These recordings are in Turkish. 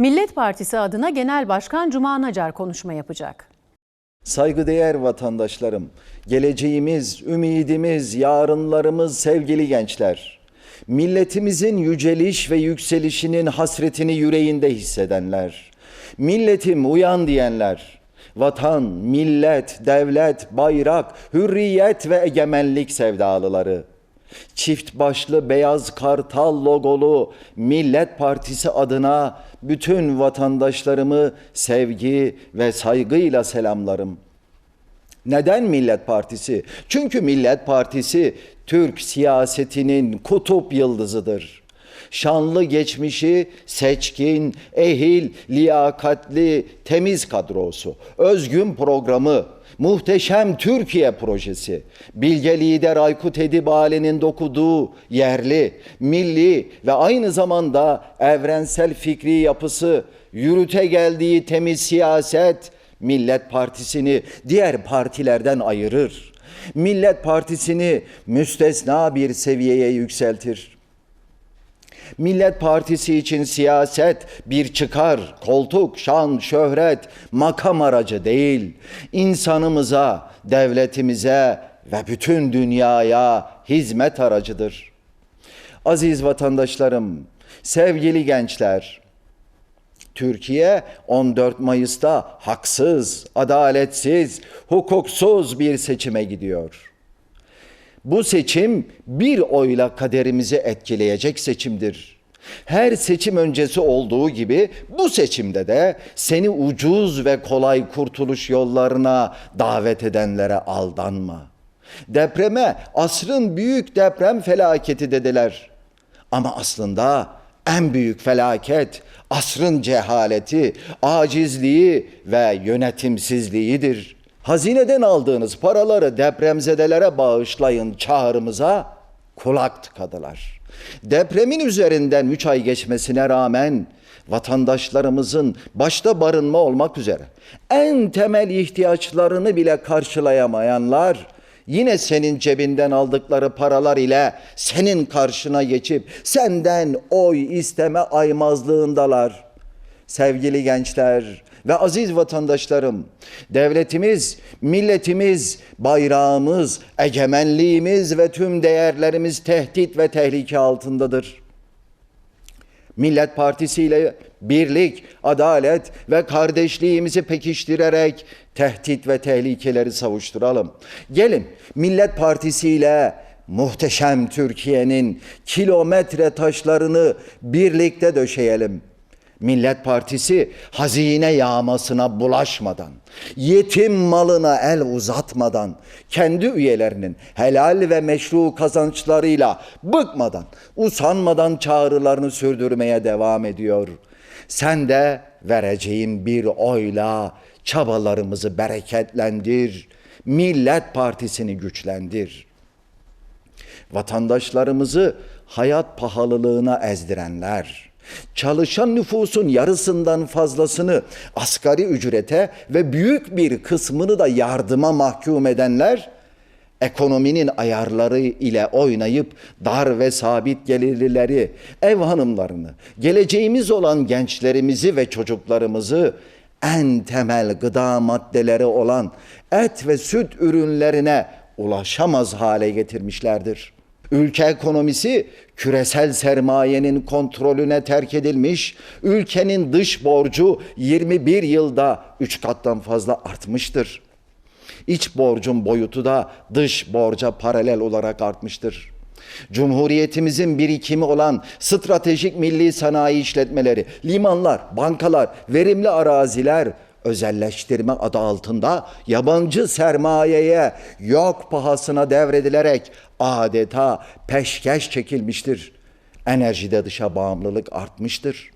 Millet Partisi adına Genel Başkan Cuma Nacar konuşma yapacak. Saygıdeğer vatandaşlarım, geleceğimiz, ümidimiz, yarınlarımız sevgili gençler. Milletimizin yüceliş ve yükselişinin hasretini yüreğinde hissedenler. Milletim uyan diyenler. Vatan, millet, devlet, bayrak, hürriyet ve egemenlik sevdalıları. Çift başlı beyaz kartal logolu Millet Partisi adına bütün vatandaşlarımı sevgi ve saygıyla selamlarım. Neden Millet Partisi? Çünkü Millet Partisi Türk siyasetinin kutup yıldızıdır. Şanlı geçmişi, seçkin, ehil, liyakatli, temiz kadrosu, özgün programı, muhteşem Türkiye projesi, bilge lider Aykut Edibale'nin dokuduğu yerli, milli ve aynı zamanda evrensel fikri yapısı, yürüte geldiği temiz siyaset, Millet Partisi'ni diğer partilerden ayırır. Millet Partisi'ni müstesna bir seviyeye yükseltir. Millet Partisi için siyaset bir çıkar, koltuk, şan, şöhret, makam aracı değil. İnsanımıza, devletimize ve bütün dünyaya hizmet aracıdır. Aziz vatandaşlarım, sevgili gençler, Türkiye 14 Mayıs'ta haksız, adaletsiz, hukuksuz bir seçime gidiyor. Bu seçim bir oyla kaderimizi etkileyecek seçimdir. Her seçim öncesi olduğu gibi bu seçimde de seni ucuz ve kolay kurtuluş yollarına davet edenlere aldanma. Depreme asrın büyük deprem felaketi dediler. Ama aslında en büyük felaket asrın cehaleti, acizliği ve yönetimsizliğidir. Hazineden aldığınız paraları depremzedelere bağışlayın çağrımıza kulak tıkadılar. Depremin üzerinden 3 ay geçmesine rağmen vatandaşlarımızın başta barınma olmak üzere en temel ihtiyaçlarını bile karşılayamayanlar yine senin cebinden aldıkları paralar ile senin karşına geçip senden oy isteme aymazlığındalar. Sevgili gençler ve aziz vatandaşlarım, devletimiz, milletimiz, bayrağımız, egemenliğimiz ve tüm değerlerimiz tehdit ve tehlike altındadır. Millet Partisi ile birlik, adalet ve kardeşliğimizi pekiştirerek tehdit ve tehlikeleri savuşturalım. Gelin Millet Partisi ile muhteşem Türkiye'nin kilometre taşlarını birlikte döşeyelim. Millet Partisi hazine yağmasına bulaşmadan, yetim malına el uzatmadan, kendi üyelerinin helal ve meşru kazançlarıyla bıkmadan, usanmadan çağrılarını sürdürmeye devam ediyor. Sen de vereceğin bir oyla çabalarımızı bereketlendir, Millet Partisi'ni güçlendir. Vatandaşlarımızı hayat pahalılığına ezdirenler, çalışan nüfusun yarısından fazlasını asgari ücrete ve büyük bir kısmını da yardıma mahkum edenler ekonominin ayarları ile oynayıp dar ve sabit gelirlileri, ev hanımlarını, geleceğimiz olan gençlerimizi ve çocuklarımızı en temel gıda maddeleri olan et ve süt ürünlerine ulaşamaz hale getirmişlerdir. Ülke ekonomisi küresel sermayenin kontrolüne terk edilmiş, ülkenin dış borcu 21 yılda 3 kattan fazla artmıştır. İç borcun boyutu da dış borca paralel olarak artmıştır. Cumhuriyetimizin birikimi olan stratejik milli sanayi işletmeleri, limanlar, bankalar, verimli araziler özelleştirme adı altında yabancı sermayeye yok pahasına devredilerek adeta peşkeş çekilmiştir. Enerjide dışa bağımlılık artmıştır.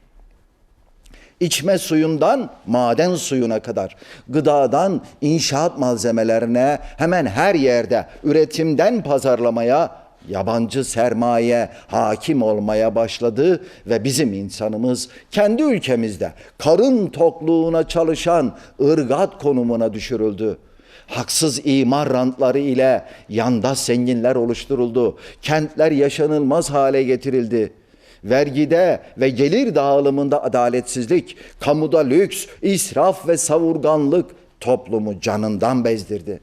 İçme suyundan maden suyuna kadar, gıdadan inşaat malzemelerine hemen her yerde üretimden pazarlamaya yabancı sermaye hakim olmaya başladı ve bizim insanımız kendi ülkemizde karın tokluğuna çalışan ırgat konumuna düşürüldü. Haksız imar rantları ile yandaş zenginler oluşturuldu. Kentler yaşanılmaz hale getirildi vergide ve gelir dağılımında adaletsizlik, kamuda lüks, israf ve savurganlık toplumu canından bezdirdi.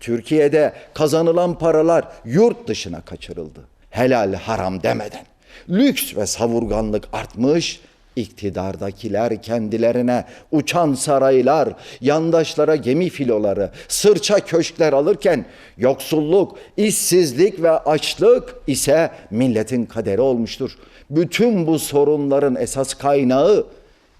Türkiye'de kazanılan paralar yurt dışına kaçırıldı. Helal haram demeden. Lüks ve savurganlık artmış, iktidardakiler kendilerine uçan saraylar, yandaşlara gemi filoları, sırça köşkler alırken yoksulluk, işsizlik ve açlık ise milletin kaderi olmuştur. Bütün bu sorunların esas kaynağı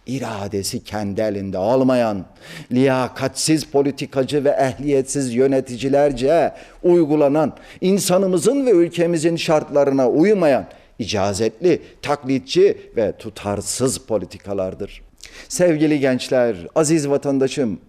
iradesi kendi elinde olmayan, liyakatsiz politikacı ve ehliyetsiz yöneticilerce uygulanan, insanımızın ve ülkemizin şartlarına uymayan, icazetli, taklitçi ve tutarsız politikalardır. Sevgili gençler, aziz vatandaşım,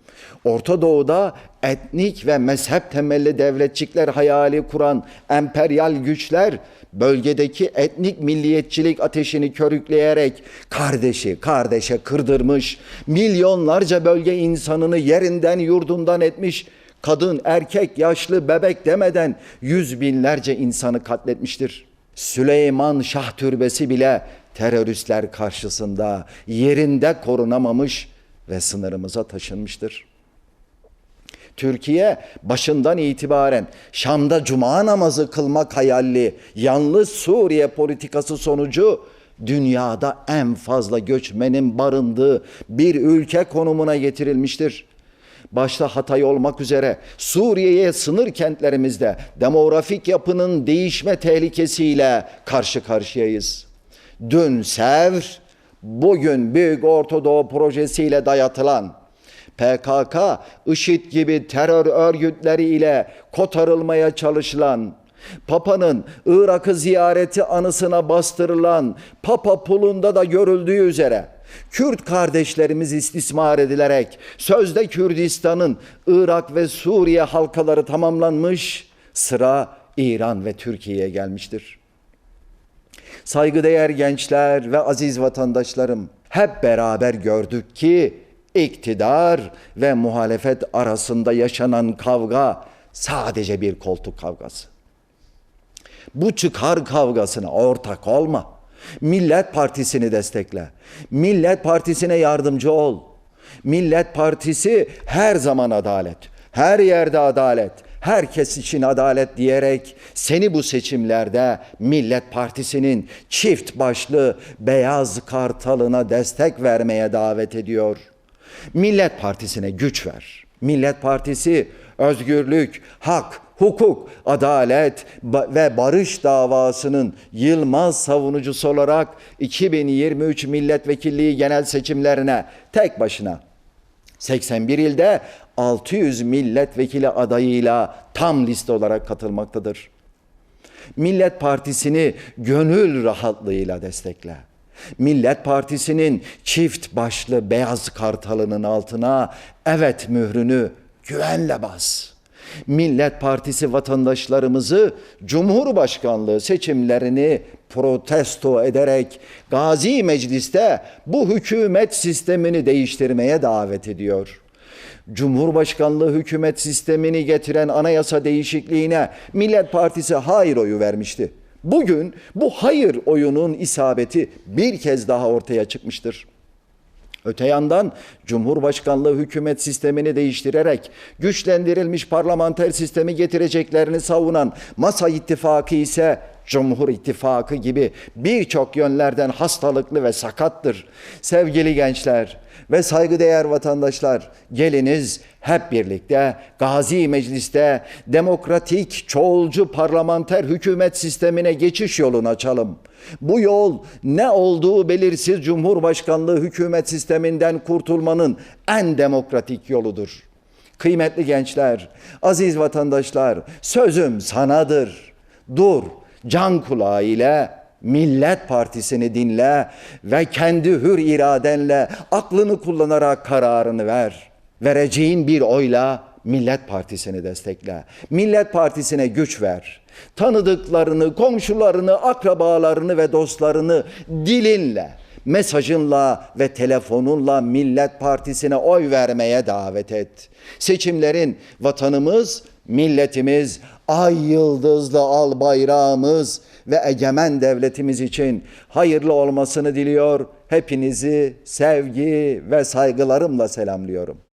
Orta Doğu'da etnik ve mezhep temelli devletçikler hayali kuran emperyal güçler bölgedeki etnik milliyetçilik ateşini körükleyerek kardeşi kardeşe kırdırmış, milyonlarca bölge insanını yerinden yurdundan etmiş, kadın, erkek, yaşlı, bebek demeden yüz binlerce insanı katletmiştir. Süleyman Şah Türbesi bile teröristler karşısında yerinde korunamamış ve sınırımıza taşınmıştır. Türkiye başından itibaren Şam'da cuma namazı kılmak hayalli yalnız Suriye politikası sonucu dünyada en fazla göçmenin barındığı bir ülke konumuna getirilmiştir. Başta Hatay olmak üzere Suriye'ye sınır kentlerimizde demografik yapının değişme tehlikesiyle karşı karşıyayız. Dün Sevr, bugün Büyük Ortadoğu projesiyle dayatılan PKK, IŞİD gibi terör örgütleri ile kotarılmaya çalışılan, Papa'nın Irak'ı ziyareti anısına bastırılan Papa pulunda da görüldüğü üzere Kürt kardeşlerimiz istismar edilerek sözde Kürdistan'ın Irak ve Suriye halkaları tamamlanmış sıra İran ve Türkiye'ye gelmiştir. Saygıdeğer gençler ve aziz vatandaşlarım hep beraber gördük ki iktidar ve muhalefet arasında yaşanan kavga sadece bir koltuk kavgası. Bu çıkar kavgasına ortak olma. Millet Partisi'ni destekle. Millet Partisi'ne yardımcı ol. Millet Partisi her zaman adalet, her yerde adalet, herkes için adalet diyerek seni bu seçimlerde Millet Partisi'nin çift başlı beyaz kartalına destek vermeye davet ediyor. Millet Partisi'ne güç ver. Millet Partisi özgürlük, hak, hukuk, adalet ve barış davasının yılmaz savunucusu olarak 2023 milletvekilliği genel seçimlerine tek başına 81 ilde 600 milletvekili adayıyla tam liste olarak katılmaktadır. Millet Partisi'ni gönül rahatlığıyla destekle. Millet Partisi'nin çift başlı beyaz kartalının altına evet mührünü güvenle bas. Millet Partisi vatandaşlarımızı Cumhurbaşkanlığı seçimlerini protesto ederek Gazi Meclis'te bu hükümet sistemini değiştirmeye davet ediyor. Cumhurbaşkanlığı hükümet sistemini getiren anayasa değişikliğine Millet Partisi hayır oyu vermişti. Bugün bu hayır oyunun isabeti bir kez daha ortaya çıkmıştır. Öte yandan Cumhurbaşkanlığı hükümet sistemini değiştirerek güçlendirilmiş parlamenter sistemi getireceklerini savunan Masa İttifakı ise Cumhur İttifakı gibi birçok yönlerden hastalıklı ve sakattır. Sevgili gençler ve saygıdeğer vatandaşlar geliniz hep birlikte Gazi Meclis'te demokratik, çoğulcu parlamenter hükümet sistemine geçiş yolunu açalım. Bu yol ne olduğu belirsiz Cumhurbaşkanlığı hükümet sisteminden kurtulmanın en demokratik yoludur. Kıymetli gençler, aziz vatandaşlar, sözüm sanadır. Dur, can kulağı ile Millet Partisi'ni dinle ve kendi hür iradenle aklını kullanarak kararını ver. Vereceğin bir oyla Millet Partisi'ni destekle. Millet Partisi'ne güç ver. Tanıdıklarını, komşularını, akrabalarını ve dostlarını dilinle, mesajınla ve telefonunla Millet Partisi'ne oy vermeye davet et. Seçimlerin vatanımız milletimiz ay yıldızlı al bayrağımız ve egemen devletimiz için hayırlı olmasını diliyor. Hepinizi sevgi ve saygılarımla selamlıyorum.